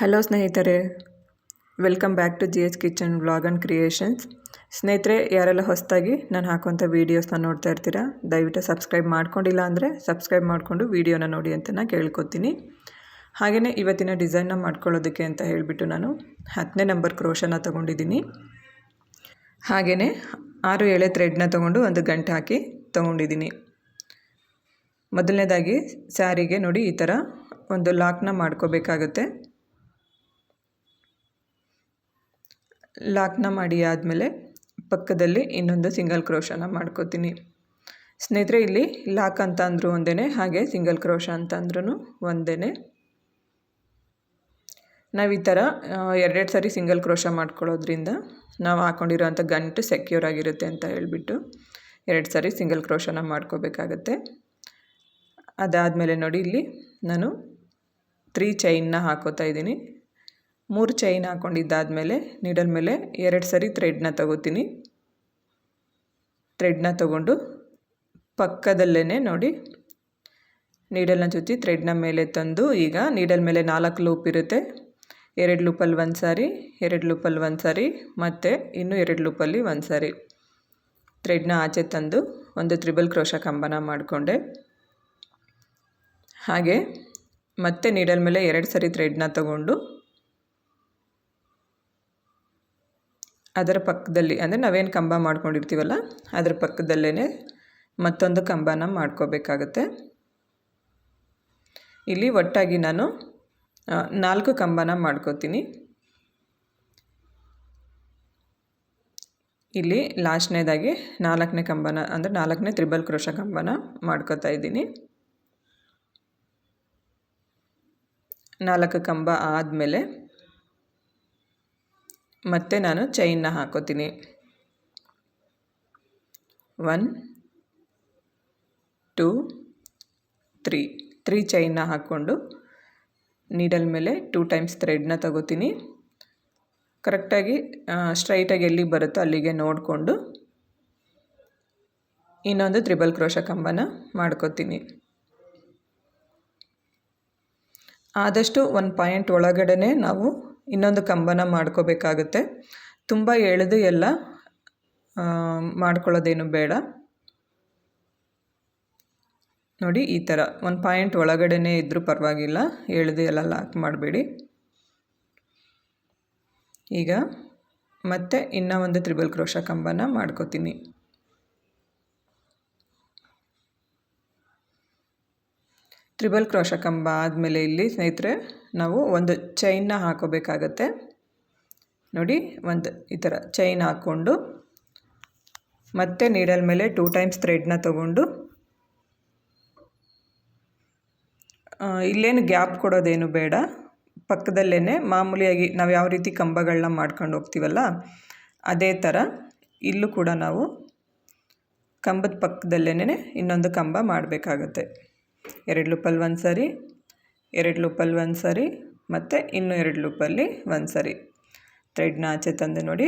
Hello ಸ್ನೇಹಿತರೆ, welcome back to G H kitchen vlog and creations. ಸ್ನೇಹಿತರೆ, ಯಾರೆಲ್ಲ ಹೊಸದಾಗಿ ನಾನು ಹಾಕುವಂಥ ವೀಡಿಯೋಸ್ನ ನೋಡ್ತಾ ಇರ್ತೀರಾ, ದಯವಿಟ್ಟು ಸಬ್ಸ್ಕ್ರೈಬ್ ಮಾಡ್ಕೊಂಡಿಲ್ಲ ಅಂದರೆ ಸಬ್ಸ್ಕ್ರೈಬ್ ಮಾಡಿಕೊಂಡು ವೀಡಿಯೋನ ನೋಡಿ ಅಂತ ನಾನು ಕೇಳ್ಕೊತೀನಿ. ಹಾಗೆಯೇ ಇವತ್ತಿನ ಡಿಸೈನ್ನ ಮಾಡ್ಕೊಳ್ಳೋದಕ್ಕೆ ಅಂತ ಹೇಳಿಬಿಟ್ಟು ನಾನು ಹತ್ತನೇ ನಂಬರ್ ಕ್ರೋಶನ ತೊಗೊಂಡಿದ್ದೀನಿ. ಹಾಗೆಯೇ ಆರು ಎಳೆ ಥ್ರೆಡ್ನ ತೊಗೊಂಡು ಒಂದು ಗಂಟೆ ಹಾಕಿ ತೊಗೊಂಡಿದ್ದೀನಿ. ಮೊದಲನೇದಾಗಿ ಸ್ಯಾರಿಗೆ ನೋಡಿ ಈ ಥರ ಒಂದು ಲಾಕ್ನ ಮಾಡ್ಕೋಬೇಕಾಗುತ್ತೆ. ಲಾಕ್ನ ಮಾಡಿ ಆದಮೇಲೆ ಪಕ್ಕದಲ್ಲಿ ಇನ್ನೊಂದು ಸಿಂಗಲ್ ಕ್ರೋಶನ ಮಾಡ್ಕೋತೀನಿ. ಸ್ನೇಹಿತರೆ, ಇಲ್ಲಿ ಲಾಕ್ ಅಂತ ಅಂದರೂ ಒಂದೇ ಹಾಗೆ ಸಿಂಗಲ್ ಕ್ರೋಶ ಅಂತ ಅಂದ್ರೂ ಒಂದೇ ನಾವು ಈ ಥರ ಎರಡೆರಡು ಸಾರಿ ಸಿಂಗಲ್ ಕ್ರೋಶ ಮಾಡ್ಕೊಳ್ಳೋದ್ರಿಂದ ನಾವು ಹಾಕ್ಕೊಂಡಿರೋಂಥ ಗಂಟು ಸೆಕ್ಯೂರ್ ಆಗಿರುತ್ತೆ ಅಂತ ಹೇಳಿಬಿಟ್ಟು ಎರಡು ಸಾರಿ ಸಿಂಗಲ್ ಕ್ರೋಶನ ಮಾಡ್ಕೋಬೇಕಾಗತ್ತೆ. ಅದಾದಮೇಲೆ ನೋಡಿ, ಇಲ್ಲಿ ನಾನು ತ್ರೀ ಚೈನ್ನ ಹಾಕೋತಾ ಇದ್ದೀನಿ. ಮೂರು ಚೈನ್ ಹಾಕ್ಕೊಂಡಿದ್ದಾದಮೇಲೆ ನೀಡಲ್ ಮೇಲೆ ಎರಡು ಸರಿ ಥ್ರೆಡ್ನ ತಗೋತೀನಿ. ಥ್ರೆಡ್ನ ತಗೊಂಡು ಪಕ್ಕದಲ್ಲೇ ನೋಡಿ ನೀಡಲ್ನ ಚುಚ್ಚಿ ಥ್ರೆಡ್ನ ಮೇಲೆ ತಂದು ಈಗ ನೀಡಲ್ ಮೇಲೆ ನಾಲ್ಕು ಲೂಪ್ ಇರುತ್ತೆ. ಎರಡು ಲೂಪಲ್ಲಿ ಒಂದು ಸಾರಿ, ಎರಡು ಲೂಪಲ್ಲಿ ಒಂದು ಸಾರಿ, ಮತ್ತು ಇನ್ನೂ ಎರಡು ಲೂಪಲ್ಲಿ ಒಂದು ಸಾರಿ. ಥ್ರೆಡ್ನ ಆಚೆ ತಂದು ಒಂದು ತ್ರಿಬಲ್ ಕ್ರೋಶ ಕಂಬನ ಮಾಡಿಕೊಂಡೆ. ಹಾಗೆ ಮತ್ತೆ ನೀಡಲ್ ಮೇಲೆ ಎರಡು ಸರಿ ಥ್ರೆಡ್ನ ತಗೊಂಡು ಅದರ ಪಕ್ಕದಲ್ಲಿ, ಅಂದರೆ ನಾವೇನು ಕಂಬ ಮಾಡ್ಕೊಂಡಿರ್ತೀವಲ್ಲ, ಅದರ ಪಕ್ಕದಲ್ಲೇ ಮತ್ತೊಂದು ಕಂಬನ ಮಾಡ್ಕೋಬೇಕಾಗತ್ತೆ. ಇಲ್ಲಿ ಒಟ್ಟಾಗಿ ನಾನು ನಾಲ್ಕು ಕಂಬನ ಮಾಡ್ಕೋತೀನಿ. ಇಲ್ಲಿ ಲಾಸ್ಟ್ನೇದಾಗಿ ನಾಲ್ಕನೇ ಕಂಬನ, ಅಂದರೆ ನಾಲ್ಕನೇ ತ್ರಿಬಲ್ ಕ್ರೋಶ ಕಂಬನ ಮಾಡ್ಕೋತಾ ಇದ್ದೀನಿ. ನಾಲ್ಕು ಕಂಬ ಆದಮೇಲೆ ಮತ್ತೆ ನಾನು ಚೈನ್ನ ಹಾಕೋತೀನಿ. ಒನ್ ಟೂ ತ್ರೀ ತ್ರೀ ಚೈನ್ನ ಹಾಕ್ಕೊಂಡು ನೀಡಲ್ ಮೇಲೆ ಟೂ ಟೈಮ್ಸ್ ಥ್ರೆಡ್ನ ತಗೋತೀನಿ. ಕರೆಕ್ಟಾಗಿ ಸ್ಟ್ರೈಟಾಗಿ ಎಲ್ಲಿ ಬರುತ್ತೋ ಅಲ್ಲಿಗೆ ನೋಡಿಕೊಂಡು ಇನ್ನೊಂದು ತ್ರಿಬಲ್ ಕ್ರೋಶ ಕಂಬನ ಮಾಡ್ಕೋತೀನಿ. ಆದಷ್ಟು ಒಂದು ಪಾಯಿಂಟ್ ಒಳಗಡೆ ನಾವು ಇನ್ನೊಂದು ಕಂಬನ ಮಾಡ್ಕೋಬೇಕಾಗುತ್ತೆ. ತುಂಬ ಎಳೆದು ಎಲ್ಲ ಮಾಡ್ಕೊಳ್ಳೋದೇನು ಬೇಡ. ನೋಡಿ, ಈ ಥರ ಒಂದು ಪಾಯಿಂಟ್ ಒಳಗಡೆನೇ ಇದ್ದರೂ ಪರವಾಗಿಲ್ಲ. ಎಳೆದು ಎಲ್ಲ ಲಾಕ್ ಮಾಡಬೇಡಿ. ಈಗ ಮತ್ತೆ ಇನ್ನೂ ಒಂದು ತ್ರಿಬಲ್ ಕ್ರೋಶ ಕಂಬನ ಮಾಡ್ಕೋತೀನಿ. ತ್ರಿಬಲ್ ಕ್ರೋಶ ಕಂಬ ಆದಮೇಲೆ ಇಲ್ಲಿ ಸ್ನೇಹಿತರೆ ನಾವು ಒಂದು ಚೈನ್ನ ಹಾಕೋಬೇಕಾಗತ್ತೆ. ನೋಡಿ, ಒಂದು ಈ ಥರ ಚೈನ್ ಹಾಕ್ಕೊಂಡು, ಮತ್ತೆ ನೀಡಲ್ ಮೇಲೆ ಟೂ ಟೈಮ್ಸ್ ಥ್ರೆಡ್ನ ತಗೊಂಡು ಇಲ್ಲೇನು ಗ್ಯಾಪ್ ಕೊಡೋದೇನು ಬೇಡ. ಪಕ್ಕದಲ್ಲೇ ಮಾಮೂಲಿಯಾಗಿ ನಾವು ಯಾವ ರೀತಿ ಕಂಬಗಳನ್ನ ಮಾಡ್ಕೊಂಡು ಹೋಗ್ತೀವಲ್ಲ, ಅದೇ ಥರ ಇಲ್ಲೂ ಕೂಡ ನಾವು ಕಂಬದ ಪಕ್ಕದಲ್ಲೇ ಇನ್ನೊಂದು ಕಂಬ ಮಾಡಬೇಕಾಗತ್ತೆ. ಎರಡು ಲೂಪಲ್ಲಿ ಒಂದು ಸರಿ ಎರಡು ಲೂಪಲ್ಲಿ ಒಂದು ಸರಿ ಮತ್ತು ಇನ್ನೂ ಎರಡು ಲೂಪಲ್ಲಿ ಒಂದು ಸರಿ. ಥ್ರೆಡ್ನ ಆಚೆ ತಂದು ನೋಡಿ,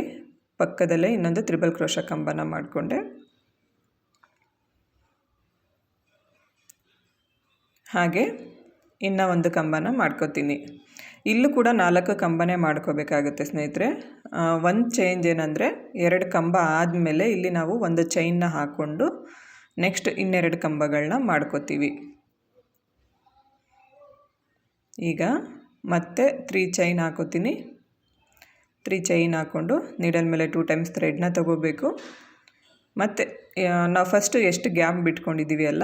ಪಕ್ಕದಲ್ಲೇ ಇನ್ನೊಂದು ತ್ರಿಬಲ್ ಕ್ರೋಶ ಕಂಬನ ಮಾಡಿಕೊಂಡೆ. ಹಾಗೆ ಇನ್ನೂ ಒಂದು ಕಂಬನ ಮಾಡ್ಕೋತೀನಿ. ಇಲ್ಲೂ ಕೂಡ ನಾಲ್ಕು ಕಂಬನೇ ಮಾಡ್ಕೋಬೇಕಾಗುತ್ತೆ ಸ್ನೇಹಿತರೆ. ಒಂದು ಚೇಂಜ್ ಏನಂದರೆ, ಎರಡು ಕಂಬ ಆದಮೇಲೆ ಇಲ್ಲಿ ನಾವು ಒಂದು ಚೈನ್ನ ಹಾಕ್ಕೊಂಡು ನೆಕ್ಸ್ಟ್ ಇನ್ನೆರಡು ಕಂಬಗಳನ್ನ ಮಾಡ್ಕೋತೀವಿ. ಈಗ ಮತ್ತೆ ತ್ರೀ ಚೈನ್ ಹಾಕೋತೀನಿ. ತ್ರೀ ಚೈನ್ ಹಾಕ್ಕೊಂಡು ನೀಡಲ್ ಮೇಲೆ ಟೂ ಟೈಮ್ಸ್ ಥ್ರೆಡ್ನ ತೊಗೋಬೇಕು. ಮತ್ತು ನಾವು ಫಸ್ಟು ಎಷ್ಟು ಗ್ಯಾಪ್ ಬಿಟ್ಕೊಂಡಿದ್ದೀವಿ ಅಲ್ಲ?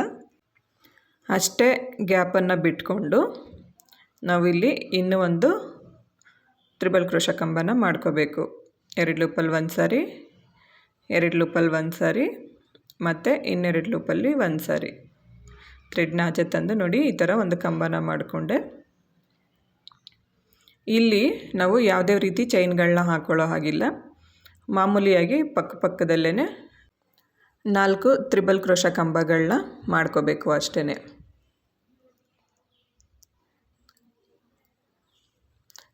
ಅಷ್ಟೇ ಗ್ಯಾಪನ್ನು ಬಿಟ್ಕೊಂಡು ನಾವಿಲ್ಲಿ ಇನ್ನೂ ಒಂದು ತ್ರಿಬಲ್ ಕ್ರೋಶ ಕಂಬನ ಮಾಡ್ಕೋಬೇಕು. ಎರಡು ಲೂಪಲ್ಲಿ ಒಂದು ಸಾರಿ, ಎರಡು ಲೂಪಲ್ಲಿ ಒಂದು ಸಾರಿ, ಮತ್ತು ಇನ್ನೆರಡು ಲೂಪಲ್ಲಿ ಒಂದು ಸಾರಿ. ಥ್ರೆಡ್ನ ಆಚೆ ತಂದು ನೋಡಿ ಈ ಥರ ಒಂದು ಕಂಬನ ಮಾಡಿಕೊಂಡೆ. ಇಲ್ಲಿ ನಾವು ಯಾವುದೇ ರೀತಿ ಚೈನ್ಗಳನ್ನ ಹಾಕ್ಕೊಳ್ಳೋ ಹಾಗಿಲ್ಲ. ಮಾಮೂಲಿಯಾಗಿ ಪಕ್ಕ ಪಕ್ಕದಲ್ಲೇ ನಾಲ್ಕು ತ್ರಿಬಲ್ ಕ್ರೋಶ ಕಂಬಗಳನ್ನ ಮಾಡ್ಕೋಬೇಕು ಅಷ್ಟೇ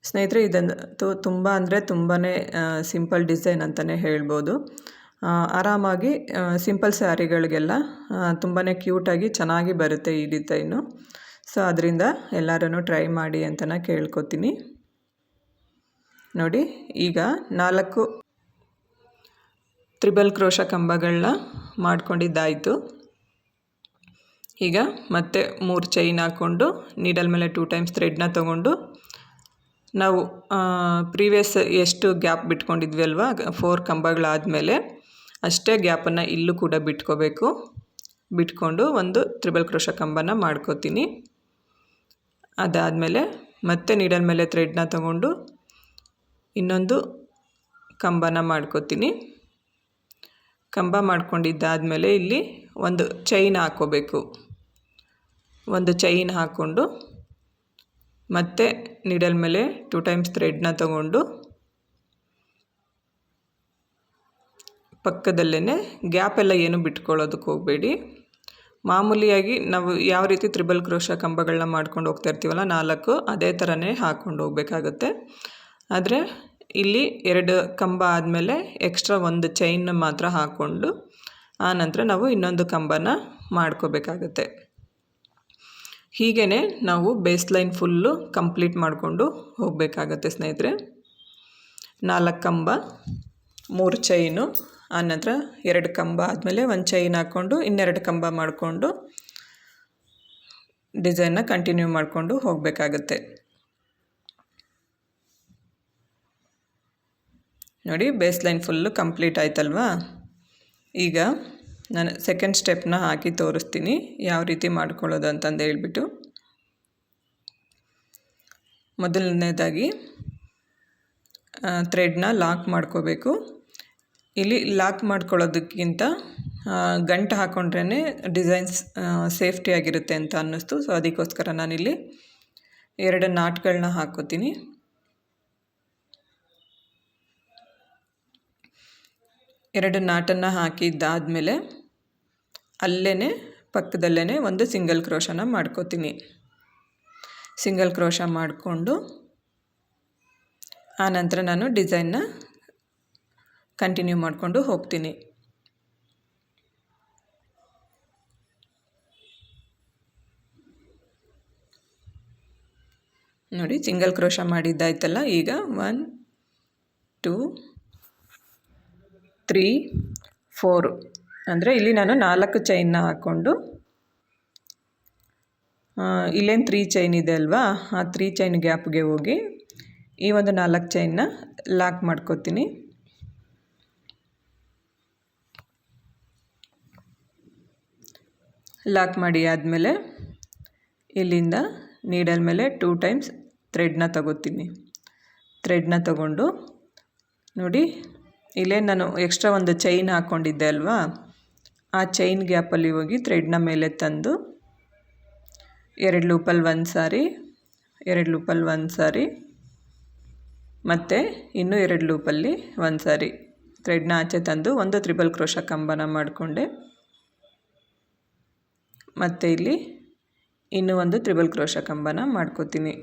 ಸ್ನೇಹಿತರೆ ಇದನ್ನು ತುಂಬ ಅಂದರೆ ತುಂಬಾ ಸಿಂಪಲ್ ಡಿಸೈನ್ ಅಂತಲೇ ಹೇಳ್ಬೋದು. ಆರಾಮಾಗಿ ಸಿಂಪಲ್ ಸ್ಯಾರಿಗಳಿಗೆಲ್ಲ ತುಂಬಾ ಕ್ಯೂಟಾಗಿ ಚೆನ್ನಾಗಿ ಬರುತ್ತೆ ಈ ಡಿಸೈನು ಸೊ, ಅದರಿಂದ ಎಲ್ಲರೂ ಟ್ರೈ ಮಾಡಿ ಅಂತ ಕೇಳ್ಕೊತೀನಿ. ನೋಡಿ, ಈಗ ನಾಲ್ಕು ತ್ರಿಬಲ್ ಕ್ರೋಶ ಕಂಬಗಳನ್ನ ಮಾಡ್ಕೊಂಡಿದ್ದಾಯಿತು. ಈಗ ಮತ್ತೆ ಮೂರು ಚೈನ್ ಹಾಕ್ಕೊಂಡು ನೀಡಲ್ ಮೇಲೆ ಟೂ ಟೈಮ್ಸ್ ಥ್ರೆಡ್ನ ತೊಗೊಂಡು ನಾವು ಪ್ರೀವಿಯಸ್ ಎಷ್ಟು ಗ್ಯಾಪ್ ಬಿಟ್ಕೊಂಡಿದ್ವಿ ಅಲ್ವಾ ಫೋರ್ ಕಂಬಗಳಾದಮೇಲೆ ಅಷ್ಟೇ ಗ್ಯಾಪನ್ನು ಇಲ್ಲೂ ಕೂಡ ಬಿಟ್ಕೋಬೇಕು. ಬಿಟ್ಕೊಂಡು ಒಂದು ತ್ರಿಬಲ್ ಕ್ರೋಶ ಕಂಬನ ಮಾಡ್ಕೋತೀನಿ. ಅದಾದಮೇಲೆ ಮತ್ತೆ ನೀಡಲ್ ಮೇಲೆ ಥ್ರೆಡ್ನ ತಗೊಂಡು ಇನ್ನೊಂದು ಕಂಬನ ಮಾಡ್ಕೋತೀನಿ. ಕಂಬ ಮಾಡ್ಕೊಂಡಿದ್ದಾದಮೇಲೆ ಇಲ್ಲಿ ಒಂದು ಚೈನ್ ಹಾಕ್ಕೋಬೇಕು. ಒಂದು ಚೈನ್ ಹಾಕ್ಕೊಂಡು ಮತ್ತೆ ನಿಡಲ್ ಮೇಲೆ ಟೂ ಟೈಮ್ಸ್ ಥ್ರೆಡ್ನ ತಗೊಂಡು ಪಕ್ಕದಲ್ಲೇ ಗ್ಯಾಪ್ ಎಲ್ಲ ಏನು ಬಿಟ್ಕೊಳ್ಳೋದಕ್ಕೆ ಹೋಗಬೇಡಿ. ಮಾಮೂಲಿಯಾಗಿ ನಾವು ಯಾವ ರೀತಿ ತ್ರಿಬಲ್ ಕ್ರೋಶ ಕಂಬಗಳನ್ನ ಮಾಡ್ಕೊಂಡು ಹೋಗ್ತಾ ಇರ್ತೀವಲ್ಲ ನಾಲ್ಕು, ಅದೇ ಥರನೇ ಹಾಕ್ಕೊಂಡು ಹೋಗ್ಬೇಕಾಗತ್ತೆ. ಆದರೆ ಇಲ್ಲಿ ಎರಡು ಕಂಬ ಆದಮೇಲೆ ಎಕ್ಸ್ಟ್ರಾ ಒಂದು ಚೈನ್ ಮಾತ್ರ ಹಾಕ್ಕೊಂಡು ಆನಂತರ ನಾವು ಇನ್ನೊಂದು ಕಂಬನ ಮಾಡ್ಕೋಬೇಕಾಗತ್ತೆ. ಹೀಗೇ ನಾವು ಬೇಸ್ ಲೈನ್ ಫುಲ್ಲು ಕಂಪ್ಲೀಟ್ ಮಾಡಿಕೊಂಡು ಹೋಗಬೇಕಾಗತ್ತೆ ಸ್ನೇಹಿತರೆ. ನಾಲ್ಕು ಕಂಬ, ಮೂರು ಚೈನು ಆನಂತರ ಎರಡು ಕಂಬ ಆದಮೇಲೆ ಒಂದು ಚೈನ್ ಹಾಕ್ಕೊಂಡು ಇನ್ನೆರಡು ಕಂಬ ಮಾಡಿಕೊಂಡು ಡಿಸೈನ್ನ ಕಂಟಿನ್ಯೂ ಮಾಡಿಕೊಂಡು ಹೋಗಬೇಕಾಗತ್ತೆ. ನೋಡಿ ಬೇಸ್ ಲೈನ್ ಫುಲ್ಲು ಕಂಪ್ಲೀಟ್ ಆಯ್ತಲ್ವಾ? ಈಗ ನಾನು ಸೆಕೆಂಡ್ ಸ್ಟೆಪ್ನ ಹಾಕಿ ತೋರಿಸ್ತೀನಿ, ಯಾವ ರೀತಿ ಮಾಡ್ಕೊಳ್ಳೋದು ಅಂತಂದು ಹೇಳ್ಬಿಟ್ಟು. ಮೊದಲನೇದಾಗಿ ಥ್ರೆಡ್ನ ಲಾಕ್ ಮಾಡ್ಕೋಬೇಕು. ಇಲ್ಲಿ ಲಾಕ್ ಮಾಡ್ಕೊಳ್ಳೋದಕ್ಕಿಂತ ಗಂಟು ಹಾಕ್ಕೊಂಡ್ರೇ ಡಿಸೈನ್ಸ್ ಸೇಫ್ಟಿ ಆಗಿರುತ್ತೆ ಅಂತ ಅನ್ನಿಸ್ತು. ಸೊ ಅದಕ್ಕೋಸ್ಕರ ನಾನಿಲ್ಲಿ ಎರಡು ನಾಟ್ಗಳನ್ನ ಹಾಕೋತೀನಿ. ಎರಡು ನಾಟನ್ನು ಹಾಕಿದ್ದಾದಮೇಲೆ ಅಲ್ಲೇ ಪಕ್ಕದಲ್ಲೇ ಒಂದು ಸಿಂಗಲ್ ಕ್ರೋಶನ ಮಾಡ್ಕೋತೀನಿ. ಸಿಂಗಲ್ ಕ್ರೋಶ ಮಾಡಿಕೊಂಡು ಆನಂತರ ನಾನು ಡಿಸೈನ್ನ ಕಂಟಿನ್ಯೂ ಮಾಡಿಕೊಂಡು ಹೋಗ್ತೀನಿ. ನೋಡಿ, ಸಿಂಗಲ್ ಕ್ರೋಶ ಮಾಡಿದ್ದಾಯ್ತಲ್ಲ, ಈಗ ಒನ್ ಟೂ ತ್ರೀ, ಫೋರು. ಅಂದರೆ ಇಲ್ಲಿ ನಾನು ನಾಲ್ಕು ಚೈನ್ನ ಹಾಕ್ಕೊಂಡು ಇಲ್ಲೇನು ತ್ರೀ ಚೈನ್ ಇದೆ ಅಲ್ವಾ? ಆ ತ್ರೀ ಚೈನ್ ಗ್ಯಾಪ್ಗೆ ಹೋಗಿ ಈ ಒಂದು ನಾಲ್ಕು ಚೈನ್ನ ಲಾಕ್ ಮಾಡ್ಕೋತೀನಿ. ಲಾಕ್ ಮಾಡಿ ಆದಮೇಲೆ ಇಲ್ಲಿಂದ ನೀಡಲ್ ಮೇಲೆ ಟೂ ಟೈಮ್ಸ್ ಥ್ರೆಡ್ನ ತಗೋತೀನಿ. ಥ್ರೆಡ್ನ ತಗೊಂಡು ನೋಡಿ ಇಲ್ಲೇ ನಾನು ಎಕ್ಸ್ಟ್ರಾ ಒಂದು ಚೈನ್ ಹಾಕ್ಕೊಂಡಿದ್ದೆ ಅಲ್ವಾ? ಆ ಚೈನ್ ಗ್ಯಾಪಲ್ಲಿ ಹೋಗಿ ಥ್ರೆಡ್ನ ಮೇಲೆ ತಂದು ಎರಡು ಲೂಪಲ್ಲಿ ಒಂದು ಸಾರಿ, ಎರಡು ಲೂಪಲ್ಲಿ ಒಂದು ಸಾರಿ, ಮತ್ತು ಇನ್ನೂ ಎರಡು ಲೂಪಲ್ಲಿ ಒಂದು ಸಾರಿ ಥ್ರೆಡ್ನ ಆಚೆ ತಂದು ಒಂದು ತ್ರಿಬಲ್ ಕ್ರೋಶ ಕಂಬನ ಮಾಡಿಕೊಂಡೆ. ಮತ್ತು ಇಲ್ಲಿ ಇನ್ನೂ ಒಂದು ತ್ರಿಬಲ್ ಕ್ರೋಶ ಕಂಬನ ಮಾಡ್ಕೋತೀನಿ.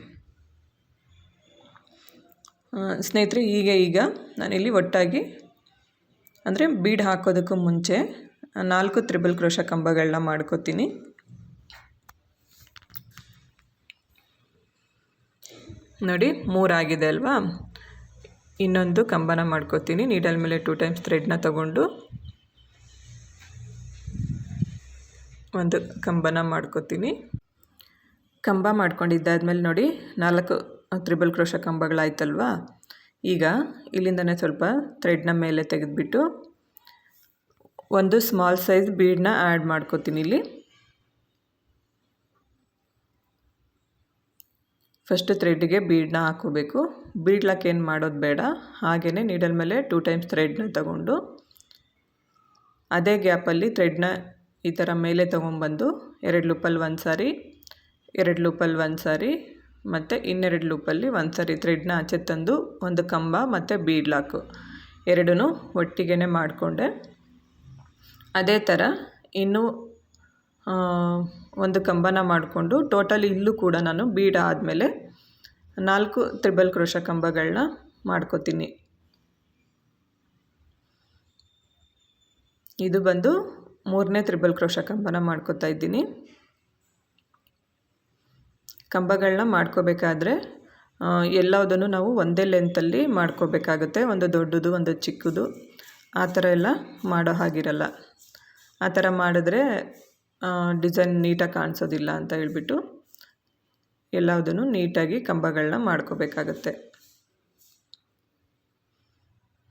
ಸ್ನೇಹಿತರೆ ಈಗ ಈಗ ನಾನಿಲ್ಲಿ ಒಟ್ಟಾಗಿ ಅಂದರೆ ಬೀಡ್ ಹಾಕೋದಕ್ಕೂ ಮುಂಚೆ ನಾಲ್ಕು ತ್ರಿಬಲ್ ಕ್ರೋಶ ಕಂಬಗಳನ್ನ ಮಾಡ್ಕೋತೀನಿ. ನೋಡಿ, ಮೂರಾಗಿದೆ ಅಲ್ವಾ? ಇನ್ನೊಂದು ಕಂಬನ ಮಾಡ್ಕೋತೀನಿ. ನೀಡಲ್ ಮೇಲೆ ಟೂ ಟೈಮ್ಸ್ ಥ್ರೆಡ್ನ ತಗೊಂಡು ಒಂದು ಕಂಬನ ಮಾಡ್ಕೋತೀನಿ. ಕಂಬ ಮಾಡ್ಕೊಂಡಿದ್ದಾದ್ಮೇಲೆ ನೋಡಿ, ನಾಲ್ಕು ತ್ರಿಬಲ್ ಕ್ರೋಶ ಕಂಬಗಳಾಯ್ತಲ್ವಾ? ಈಗ ಇಲ್ಲಿಂದನೇ ಸ್ವಲ್ಪ ಥ್ರೆಡ್ನ ಮೇಲೆ ತೆಗೆದುಬಿಟ್ಟು ಒಂದು ಸ್ಮಾಲ್ ಸೈಜ್ ಬೀಡನ್ನ ಆ್ಯಡ್ ಮಾಡ್ಕೋತೀನಿ ಇಲ್ಲಿ. ಫಸ್ಟ್ ಥ್ರೆಡ್ಗೆ ಬೀಡನ್ನ ಹಾಕೋಬೇಕು ಬೀಡ್ಲಕ್ಕೆ ಏನು ಮಾಡೋದು ಬೇಡ. ಹಾಗೆಯೇ ನೀಡಲ್ ಮೇಲೆ ಟೂ ಟೈಮ್ಸ್ ಥ್ರೆಡ್ನ ತಗೊಂಡು ಅದೇ ಗ್ಯಾಪಲ್ಲಿ ಥ್ರೆಡ್ನ ಈ ಥರ ಮೇಲೆ ತೊಗೊಂಬಂದು ಎರಡು ಲೂಪಲ್ಲಿ ಒಂದು ಸಾರಿ ಎರಡು ಲೂಪಲ್ಲಿ ಒಂದು ಸಾರಿ ಮತ್ತು ಇನ್ನೆರಡು ಲೂಪಲ್ಲಿ ಒಂದು ಸರಿ ಥ್ರೆಡ್ನ ಆಚೆ ತಂದು ಒಂದು ಕಂಬ ಮತ್ತು ಬೀಡ್ ಲಾಕು ಎರಡೂ ಒಟ್ಟಿಗೆ ಮಾಡಿಕೊಂಡೆ. ಅದೇ ಥರ ಇನ್ನೂ ಒಂದು ಕಂಬನ ಮಾಡಿಕೊಂಡು ಟೋಟಲ್ ಇಲ್ಲೂ ಕೂಡ ನಾನು ಬೀಡ್ ಆದಮೇಲೆ ನಾಲ್ಕು ತ್ರಿಬಲ್ ಕ್ರೋಶ ಕಂಬಗಳನ್ನ ಮಾಡ್ಕೋತೀನಿ. ಇದು ಬಂದು ಮೂರನೇ ತ್ರಿಬಲ್ ಕ್ರೋಶ ಕಂಬನ ಮಾಡ್ಕೋತಾ ಇದ್ದೀನಿ. ಕಂಬಗಳನ್ನ ಮಾಡ್ಕೋಬೇಕಾದ್ರೆ ಎಲ್ಲದನ್ನು ನಾವು ಒಂದೇ ಲೆಂತಲ್ಲಿ ಮಾಡ್ಕೋಬೇಕಾಗುತ್ತೆ. ಒಂದು ದೊಡ್ಡದು, ಒಂದು ಚಿಕ್ಕದು. ಆ ಥರ ಎಲ್ಲ ಮಾಡೋ ಹಾಗಿರಲ್ಲ. ಆ ಥರ ಮಾಡಿದ್ರೆ ಡಿಸೈನ್ ನೀಟಾಗಿ ಕಾಣಿಸೋದಿಲ್ಲ ಅಂತ ಹೇಳ್ಬಿಟ್ಟು ಎಲ್ಲದನ್ನು ನೀಟಾಗಿ ಕಂಬಗಳನ್ನ ಮಾಡ್ಕೋಬೇಕಾಗತ್ತೆ.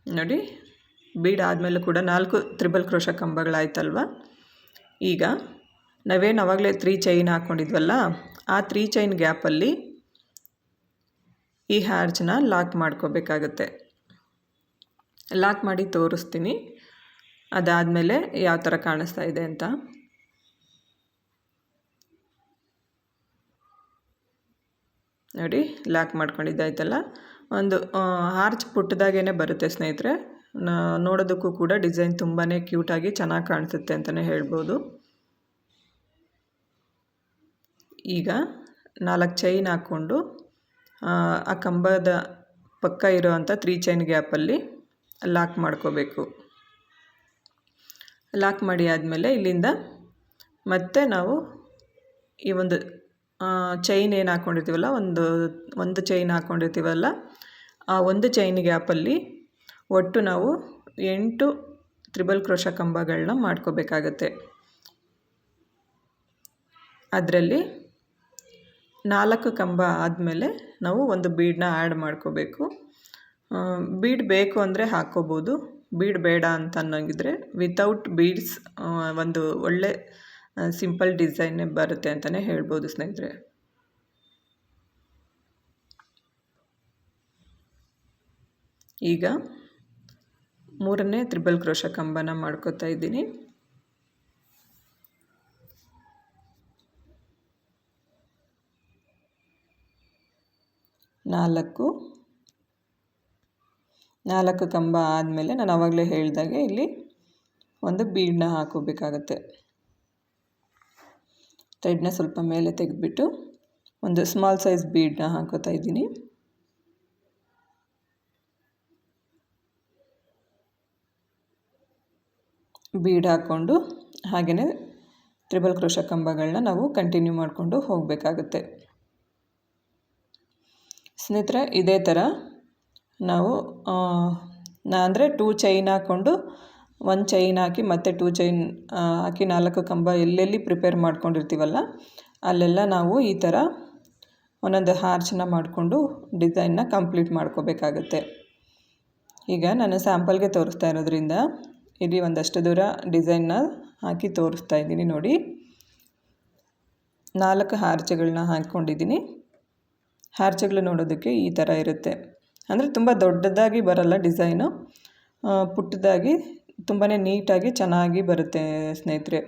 ನೋಡಿ, ಬೀಡ್ ಆದಮೇಲೆ ಕೂಡ ನಾಲ್ಕು ತ್ರಿಬಲ್ ಕ್ರೋಶ ಕಂಬಗಳಾಯ್ತಲ್ವ? ಈಗ, ನಾವೇನು ಅವಾಗಲೇ ತ್ರೀ ಚೈನ್ ಹಾಕ್ಕೊಂಡಿದ್ವಲ್ಲ ಆ ತ್ರೀ ಚೈನ್ ಗ್ಯಾಪಲ್ಲಿ ಈ ಹ್ಯಾರ್ಜ್ನ ಲಾಕ್ ಮಾಡ್ಕೋಬೇಕಾಗತ್ತೆ. ಲಾಕ್ ಮಾಡಿ ತೋರಿಸ್ತೀನಿ. ಅದಾದಮೇಲೆ ಯಾವ ಥರ ಕಾಣಿಸ್ತಾ ಇದೆ ಅಂತ. ನೋಡಿ ಲಾಕ್ ಮಾಡ್ಕೊಂಡಿದ್ದಾಯ್ತಲ್ಲ. ಒಂದು ಆರ್ಚ್ ಪುಟ್ಟದಾಗೇ ಬರುತ್ತೆ ಸ್ನೇಹಿತರೆ. ನೋಡೋದಕ್ಕೂ ಕೂಡ ಡಿಸೈನ್ ತುಂಬಾ ಕ್ಯೂಟಾಗಿ ಚೆನ್ನಾಗಿ ಕಾಣಿಸುತ್ತೆ ಅಂತಲೇ ಹೇಳ್ಬೋದು. ಈಗ ನಾಲ್ಕು ಚೈನ್ ಹಾಕ್ಕೊಂಡು, ಆ ಕಂಬದ ಪಕ್ಕ ಇರೋವಂಥ ತ್ರೀ ಚೈನ್ ಗ್ಯಾಪಲ್ಲಿ ಲಾಕ್ ಮಾಡ್ಕೋಬೇಕು. ಲಾಕ್ ಮಾಡಿ ಆದಮೇಲೆ ಇಲ್ಲಿಂದ ಮತ್ತೆ ನಾವು ಈ ಒಂದು ಚೈನ್ ಏನು ಹಾಕ್ಕೊಂಡಿರ್ತೀವಲ್ಲ ಒಂದು ಒಂದು ಚೈನ್ ಹಾಕ್ಕೊಂಡಿರ್ತೀವಲ್ಲ ಆ ಒಂದು ಚೈನ್ ಗ್ಯಾಪಲ್ಲಿ ಒಟ್ಟು ನಾವು ಎಂಟು ತ್ರಿಬಲ್ ಕ್ರೋಶ ಕಂಬಗಳನ್ನ ಮಾಡ್ಕೋಬೇಕಾಗತ್ತೆ. ಅದರಲ್ಲಿ ನಾಲ್ಕು ಕಂಬ ಆದಮೇಲೆ ನಾವು ಒಂದು ಬೀಡನ್ನ ಆ್ಯಡ್ ಮಾಡ್ಕೋಬೇಕು. ಬೀಡ್ ಬೇಕು ಅಂದರೆ ಹಾಕ್ಕೋಬೋದು. ಬೀಡ್ ಬೇಡ ಅಂತ ಅನ್ನೋಂಗಿದ್ರೆ ವಿತೌಟ್ ಬೀಡ್ಸ್ ಒಂದು ಒಳ್ಳೆ ಸಿಂಪಲ್ ಡಿಸೈನೇ ಬರುತ್ತೆ ಅಂತಲೇ ಹೇಳ್ಬೋದು ಸ್ನೇಹಿತರೆ. ಈಗ ಮೂರನೇ ತ್ರಿಬಲ್ ಕ್ರೋಶ ಕಂಬನ ಮಾಡ್ಕೋತಾ ಇದ್ದೀನಿ. ನಾಲ್ಕು. ನಾಲ್ಕು ಕಂಬ ಆದಮೇಲೆ ನಾನು ಆವಾಗಲೇ ಹೇಳಿದಾಗೆ ಇಲ್ಲಿ ಒಂದು ಬೀಡನ್ನ ಹಾಕೋಬೇಕಾಗತ್ತೆ. ಥ್ರೆಡ್ನ ಸ್ವಲ್ಪ ಮೇಲೆ ತೆಗೆದುಬಿಟ್ಟು ಒಂದು ಸ್ಮಾಲ್ ಸೈಜ್ ಬೀಡನ್ನ ಹಾಕೋತಾ ಇದ್ದೀನಿ. ಬೀಡ್ ಹಾಕ್ಕೊಂಡು ಹಾಗೆಯೇ ತ್ರಿಬಲ್ ಕ್ರೋಶ ಕಂಬಗಳನ್ನ ನಾವು ಕಂಟಿನ್ಯೂ ಮಾಡಿಕೊಂಡು ಹೋಗಬೇಕಾಗುತ್ತೆ. ಸ್ನೇಹಿತರೆ, ಇದೇ ಥರ ನಾವು ನಾ, ಅಂದರೆ ಟೂ ಚೈನ್ ಹಾಕ್ಕೊಂಡು ಒಂದು ಚೈನ್ ಹಾಕಿ ಮತ್ತೆ ಟೂ ಚೈನ್ ಹಾಕಿ ನಾಲ್ಕು ಕಂಬ ಎಲ್ಲೆಲ್ಲಿ ಪ್ರಿಪೇರ್ ಮಾಡ್ಕೊಂಡಿರ್ತೀವಲ್ಲ, ಅಲ್ಲೆಲ್ಲ ನಾವು ಈ ಥರ ಒಂದೊಂದು ಹಾರ್ಚನ್ನ ಮಾಡಿಕೊಂಡು ಡಿಸೈನ್ನ ಕಂಪ್ಲೀಟ್ ಮಾಡ್ಕೋಬೇಕಾಗತ್ತೆ. ಈಗ ನಾನು ಸ್ಯಾಂಪಲ್ಗೆ ತೋರಿಸ್ತಾ ಇರೋದ್ರಿಂದ, ಇಲ್ಲಿ ಒಂದಷ್ಟು ದೂರ ಡಿಸೈನ್ನ ಹಾಕಿ ತೋರಿಸ್ತಾ ಇದ್ದೀನಿ ನೋಡಿ. ನಾಲ್ಕು ಹಾರ್ಚೆಗಳನ್ನ ಹಾಕ್ಕೊಂಡಿದ್ದೀನಿ. ಹಾರ್ಚೆಗಳು ನೋಡೋದಕ್ಕೆ ಈ ಥರ ಇರುತ್ತೆ. ಅಂದರೆ ತುಂಬ ದೊಡ್ಡದಾಗಿ ಬರಲ್ಲ ಡಿಸೈನು. ಪುಟ್ಟದಾಗಿ ತುಂಬಾ ನೀಟಾಗಿ ಚೆನ್ನಾಗಿ ಬರುತ್ತೆ ಸ್ನೇಹಿತರೆ.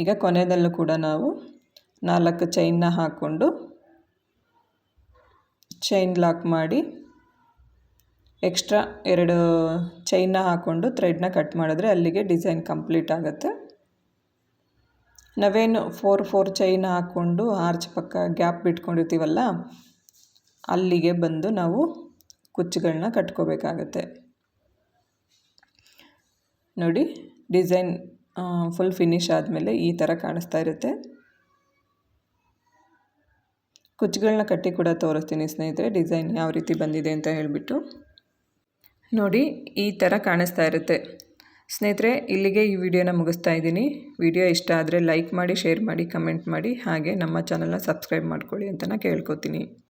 ಈಗ ಕೊನೆಯದಲ್ಲೂ ಕೂಡ ನಾವು ನಾಲ್ಕು ಚೈನ್ನ ಹಾಕ್ಕೊಂಡು ಚೈನ್ ಲಾಕ್ ಮಾಡಿ ಎಕ್ಸ್ಟ್ರಾ ಎರಡು ಚೈನ್ನ ಹಾಕ್ಕೊಂಡು ಥ್ರೆಡ್ನ ಕಟ್ ಮಾಡಿದ್ರೆ ಅಲ್ಲಿಗೆ ಡಿಸೈನ್ ಕಂಪ್ಲೀಟ್ ಆಗುತ್ತೆ. ನಾವೇನು ಫೋರ್ ಫೋರ್ ಚೈನ್ ಹಾಕ್ಕೊಂಡು ಆರ್ಚ್ ಪಕ್ಕ ಗ್ಯಾಪ್ ಬಿಟ್ಕೊಂಡಿರ್ತೀವಲ್ಲ ಅಲ್ಲಿಗೆ ಬಂದು ನಾವು ಕುಚ್ಚುಗಳನ್ನ ಕಟ್ಕೋಬೇಕಾಗತ್ತೆ. ನೋಡಿ ಡಿಸೈನ್ ಫುಲ್ ಫಿನಿಶ್ ಆದಮೇಲೆ ಈ ಥರ ಕಾಣಿಸ್ತಾ ಇರುತ್ತೆ. ಕುಚ್ಚುಗಳನ್ನ ಕಟ್ಟಿ ಕೂಡ ತೋರಿಸ್ತೀನಿ ಸ್ನೇಹಿತರೆ ಡಿಸೈನ್ ಯಾವ ರೀತಿ ಬಂದಿದೆ ಅಂತ ಹೇಳಿಬಿಟ್ಟು. ನೋಡಿ, ಈ ಥರ ಕಾಣಿಸ್ತಾ ಇರುತ್ತೆ. ಸ್ನೇಹಿತರೆ, ಇಲ್ಲಿಗೆ ಈ ವಿಡಿಯೋನ ಮುಗಿಸ್ತಾ ಇದ್ದೀನಿ. ವಿಡಿಯೋ ಇಷ್ಟ ಆದರೆ ಲೈಕ್ ಮಾಡಿ, ಶೇರ್ ಮಾಡಿ, ಕಮೆಂಟ್ ಮಾಡಿ. ಹಾಗೆ ನಮ್ಮ ಚಾನಲ್ನ ಸಬ್ಸ್ಕ್ರೈಬ್ ಮಾಡ್ಕೊಳ್ಳಿ ಅಂತ ಕೇಳ್ಕೊತೀನಿ.